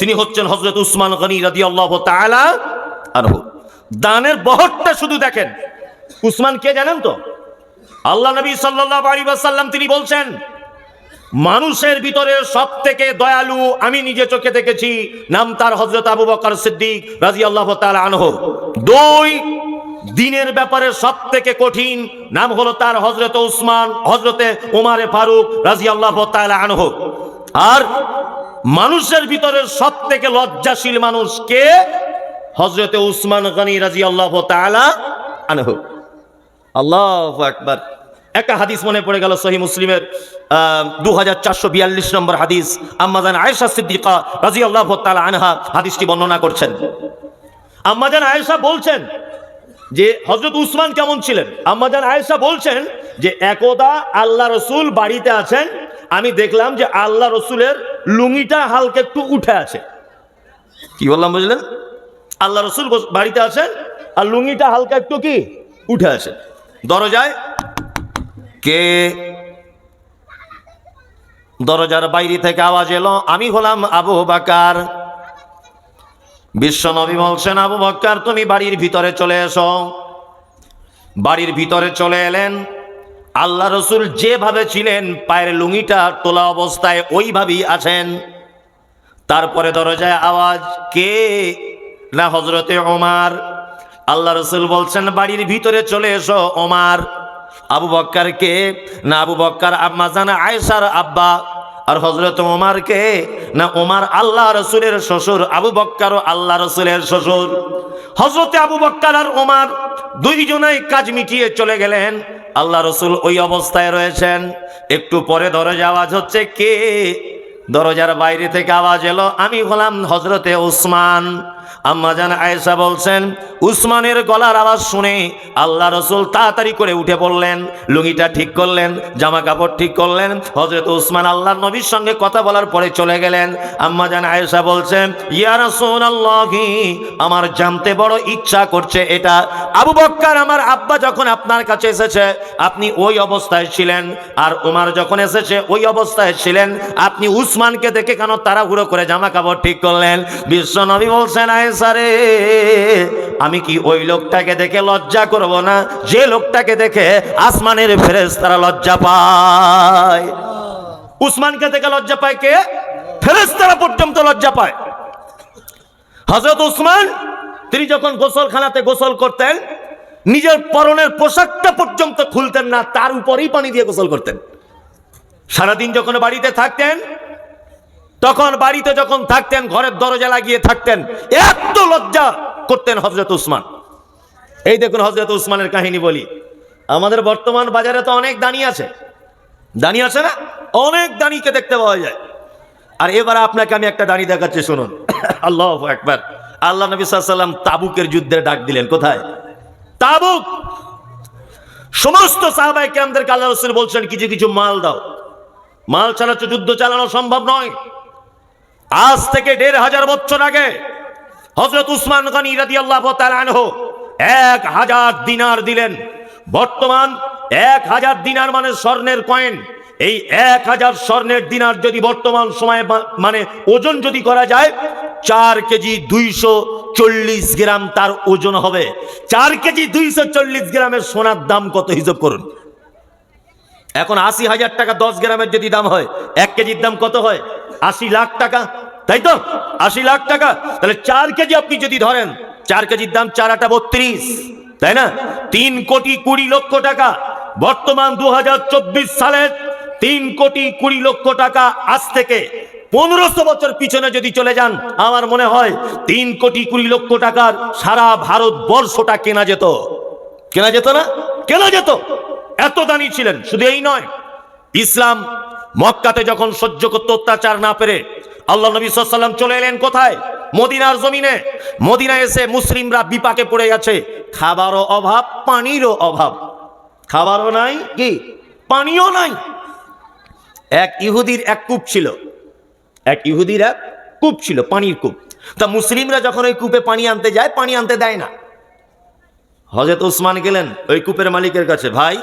তিনি হচ্ছেন হজরত উসমান গনি রাদি আল্লাহ তাআলা আনহু। দানের বহরটা শুধু দেখেন। উসমান কে জানেন তো? আল্লাহ নবী সাল্লাল্লাহু আলাইহি ওয়াসাল্লাম তিনি বলছেন, মানুষের ভিতরে সব থেকে দয়ালু আমি নিজে চোখে দেখেছি, নাম তার হজরত আবু বকর সিদ্দিক রাজি আল্লাহ আনহ। দুই, দিনের ব্যাপারে সব থেকে কঠিন নাম হলো তার হজরত উসমান হজরতে উমারে ফারুক রাজি আল্লাহ আনহ। আর মানুষের ভিতরে সব থেকে লজ্জাশীল মানুষ কে? হজরতে উসমান গনি রাজি আল্লাহ আনহ। আল্লাহ একবার একটা হাদিস মনে পড়ে গেল সহি মুসলিমের দু হাজার চারশো বিয়াল্লিশ নম্বর হাদিস। আম্মাজান আয়েশা সিদ্দিকা রাজি আল্লাহ আনহা হাদিসটি বর্ণনা করছেন। আম্মাজান আয়েশা বলছেন যে হজরত উসমান কেমন ছিলেন? আম্মাজান আয়েশা বলছেন যে, একদা আল্লাহ রসুল বাড়িতে আছেন, আমি দেখলাম যে আল্লাহ রসুলের লুঙ্গিটা হালকা একটু উঠে আছে কি বললাম, বুঝলেন? আল্লাহ রসুল বাড়িতে আছেন আর লুঙ্গিটা হালকা একটু কি? উঠে আছে দরজায় কে? দরজার বাইরে থেকে আওয়াজ এলো, আমি হলাম আবু বাকার। বিশ্ব নবী বলছেন, আবু বক্কার তুমি বাড়ির ভিতরে চলে এসো। বাড়ির ভিতরে চলে এলেন। আল্লাহ রসুল যেভাবে ছিলেন, পায়ের লুঙ্গিটা তোলা অবস্থায় ওইভাবেই আছেন। তারপরে দরজায় আওয়াজ, কে? না হজরতে ওমার। আল্লাহ রসুল বলছেন, বাড়ির ভিতরে চলে এসো, ওমার। আবু বক্কার কে? না, আবু বক্কার, আম্মা জানা আয়সার আব্বা। আর হজরত ওমার কে না ওমার আল্লাহ রসুলের শ্বশুর, আবু বক্কার ও আল্লাহ রসুলের শ্বশুর। হজরতে আবু বক্কার আর ওমার দুইজনেই কাজ মিটিয়ে চলে গেলেন। আল্লাহ রসুল ওই অবস্থায় রয়েছেন। একটু পরে দরজা আওয়াজ হচ্ছে কে? দরজার বাইরে থেকে আওয়াজ এলো, আমি হলাম হজরতে উসমান আম্মা জান আয়েশা বলছেন, উসমানের গলার আওয়াজ শুনে আল্লাহ রসুল তাড়াতাড়ি করে উঠে পড়লেন, লুঙ্গিটা ঠিক করলেন জামা কাপড় ঠিক করলেন হজরত উসমান আল্লাহর নবীর সঙ্গে কথা বলার পরে চলে গেলেন। আম্মা জান আয়েশা বলছেন, ইয়া রাসূলুল্লাহি, আমার জানতে বড় ইচ্ছা করছে এটা। আবু বক্কার আমার আব্বা যখন আপনার কাছে এসেছে, আপনি ওই অবস্থায় ছিলেন। আর উমার যখন এসেছে, ওই অবস্থায় ছিলেন। আপনি উসমানকে দেখে কেন তাড়াহুড়ো করে জামা কাপড় ঠিক করলেন? বিশ্ব নবী বলছেন আয়েসারে আমি কি ওই লোকটাকে দেখে লজ্জা করব না? যে লোকটাকে দেখে আসমানের ফেরেস তারা লজ্জা পায়। উসমানকে দেখে লজ্জা পায় কে? ফেরেস তারা পর্যন্ত লজ্জা পায়। হজরত উসমান, তিনি যখন গোসলখানাতে গোসল করতেন, নিজের পরনের পোশাকটা পর্যন্ত খুলতেন না, তার উপরেই পানি দিয়ে গোসল করতেন। সারাদিন যখন বাড়িতে থাকতেন তখন বাড়িতে যখন থাকতেন, ঘরের দরজা লাগিয়ে থাকতেন, এত লজ্জা করতেন হজরত উসমান। এই দেখুন হজরত উসমানের কাহিনী বলি। আমাদের বর্তমান বাজারে তো অনেক দানি আছে। দানি আছে না? অনেক দানিকে দেখতে পাওয়া যায়। আর এবার আপনাকে আমি একটা দাঁড়িয়ে দেখাচ্ছি, শুনুন। আল্লাহ একবার আল্লাহ নবী সাল্লাম তাবুকের যুদ্ধের ডাক দিলেন, কোথায়? তাবুক! সমস্ত সাহাবাই কেমদেরকে আল্লাহ রসুল বলছেন, কিছু কিছু মাল দাও। মাল ছাড়া যুদ্ধ চালানো সম্ভব নয়। আজ থেকে দেড় হাজার বছর আগে হজরত উসমান গনি রাদি আল্লাহ এক হাজার দিনার দিলেন। বর্তমান এক হাজার দিনার মানে স্বর্ণের কয়েন। এই এক হাজার স্বর্ণের দিনার যদি বর্তমান সময়ে মানে ওজন যদি করা যায়, চার কেজি দুইশো চল্লিশ গ্রাম তার ওজন হবে। চার কেজি দুইশো চল্লিশ গ্রামের সোনার দাম কত হিসাব করুন? এখন আশি হাজার টাকা দশ গ্রামের যদি দাম হয়, এক কেজির দাম কত হয়? আশি লাখ টাকা তাই তো? আশি লাখ টাকা। তাহলে চার কেজি আপনি যদি ধরেন, চার কেজির দাম চার আটা বত্রিশ, তাই না? তিন কোটি কুড়ি লক্ষ টাকা। বর্তমান দু সালের তিন কোটি কুড়ি লক্ষ টাকা আজ থেকে পনেরোশো বছর পিছনে যদি চলে যান, আমার মনে হয় তিন কোটি কুড়ি লক্ষ টাকার সারা ভারতবর্ষটা কেনা যেত। কেনা যেত না? কেনা যেত। এত দানি ছিলেন, শুধু এই নয়। ইসলাম মক্কাতে যখন সহ্য করতে অত্যাচার না পেরে আল্লাহ নবী সাল্লাম চলে এলেন কোথায়? মদিনার জমিনে। মদিনা এসে মুসলিমরা বিপাকে পড়ে গেছে। খাবারও অভাব, পানিরও অভাব। খাবারও নাই কি? পানিও নাই। এক ইহুদির এক কূপ ছিল। এক ইহুদির এক কূপ ছিল, পানির কূপ। তা মুসলিমরা যখন ওই কূপে পানি আনতে যায়, পানি আনতে দেয় না। হজরত উসমান গেলেন ওই কূপের মালিকের কাছে, ভাই